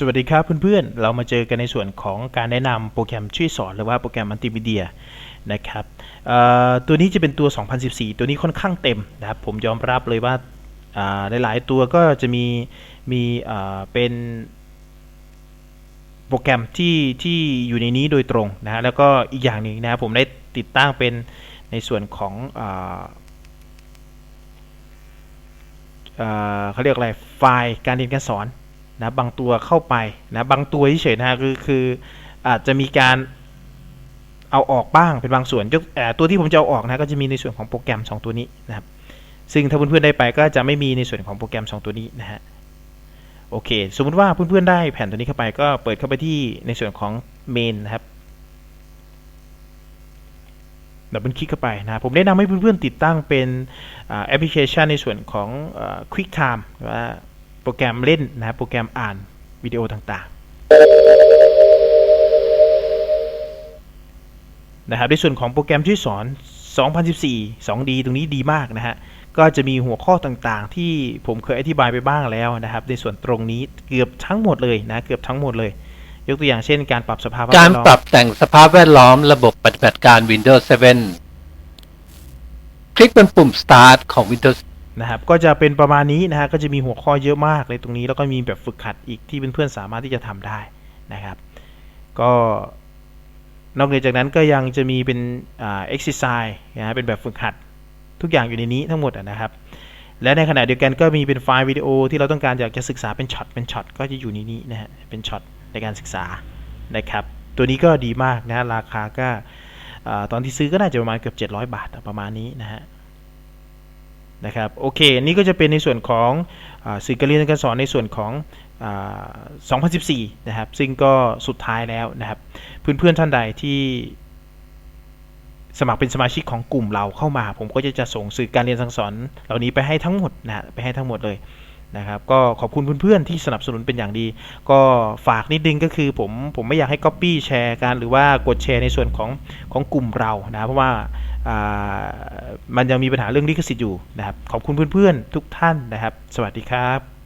สวัสดีครับเพื่อนๆ เรามาเจอกันในส่วนของการแนะนำโปรแกรมช่วยสอน หรือว่าโปรแกรมมัลติมีเดียนะครับตัวนี้จะเป็นตัว 2014 ตัวนี้ค่อนข้างเต็มนะครับผมยอมรับเลยว่าาหลายๆตัวก็จะมีมีเป็นโปรแกรมที่ที่อยู่ในนี้โดยตรงนะฮะแล้วก็อีกอย่างหนึ่งนะครับผมได้ติดตั้งเป็นในส่วนของเขาเรียกอะไรไฟล์การเรียนการสอน นะบางตัวเข้าไปนะบางตัวเฉยๆนะคือคืออาจจะมีการเอาออกบ้างเป็นบางส่วนยกตัวที่ผมจะเอาออกนะก็จะมีในส่วนของโปรแกรม 2 ตัวนี้นะครับซึ่งถ้าเพื่อนๆได้ไปก็จะไม่มีในส่วนของโปรแกรม 2 ตัวนี้นะฮะโอเค สมมุติว่าเพื่อนๆได้แผ่นตัวนี้เข้าไปก็เปิดเข้าไปที่ในส่วนของเมนนะครับดับเบิลคลิกเข้าไปนะผมแนะนำให้เพื่อนๆติดตั้งเป็นแอปพลิเคชันในส่วนของ QuickTime ว่า โปรแกรมเล่นนะครับโปรแกรมอ่านวิดีโอต่างๆนะครับในส่วนของโปรแกรมช่วยสอน 2014 2D ตรงนี้ดีมากนะฮะก็จะมีหัวข้อต่างๆ ที่ผมเคยอธิบายไปบ้างแล้วนะครับ ในส่วนตรงนี้เกือบทั้งหมดเลยนะเกือบทั้งหมดเลย ยกตัวอย่างเช่น การปรับสภาพการปรับแต่งสภาพแวดล้อมระบบปฏิบัติการ Windows 7 คลิกบนปุ่ม Start ของ Windows นะครับก็จะเป็นประมาณนี้นะฮะก็จะมีหัวข้อเยอะมากเลยตรงนี้ แล้วก็มีแบบฝึกหัดอีกที่เพื่อนๆสามารถที่จะทำได้นะครับ ก็นอกเหนือจากนั้นก็ยังจะมีเป็นอ่า exercise นะฮะเป็นแบบฝึกหัดทุกอย่างอยู่ในนี้ทั้งหมดนะครับ และในขณะเดียวกันก็มีเป็นไฟล์วิดีโอที่เราต้องการอยากจะศึกษาเป็นช็อตเป็นช็อตก็จะอยู่ในนี้นะฮะเป็นช็อตในการศึกษานะครับ ตัวนี้ก็ดีมากนะฮะราคาก็ตอนที่ซื้อก็น่าจะประมาณเกือบ 700 บาทประมาณนี้นะฮะ นะครับโอเคนี่ก็จะเป็นในส่วนของอสื่อการเรียนการสอนในส่วนของอ2014 นะครับ ซึ่งก็สุดท้ายแล้วนะครับ เพื่อนๆท่านใดที่สมัครเป็นสมาชิกของกลุ่มเราเข้ามา ผมก็จะจะส่งสื่อการเรียนการสอนเหล่านี้ไปให้ทั้งหมดนะฮะไปให้ทั้งหมดเลย นะครับก็ขอบคุณเพื่อนๆที่สนับสนุนเป็นอย่างดี ก็ฝากนิดนึงก็คือผมผมไม่อยากให้ Copy แชร์กันหรือว่ากดแชร์ในส่วนของของกลุ่มเรานะเพราะว่าอ่ามันยังมีปัญหาเรื่องลิขสิทธิ์อยู่นะครับขอบคุณเพื่อนๆทุกท่านนะครับ สวัสดีครับ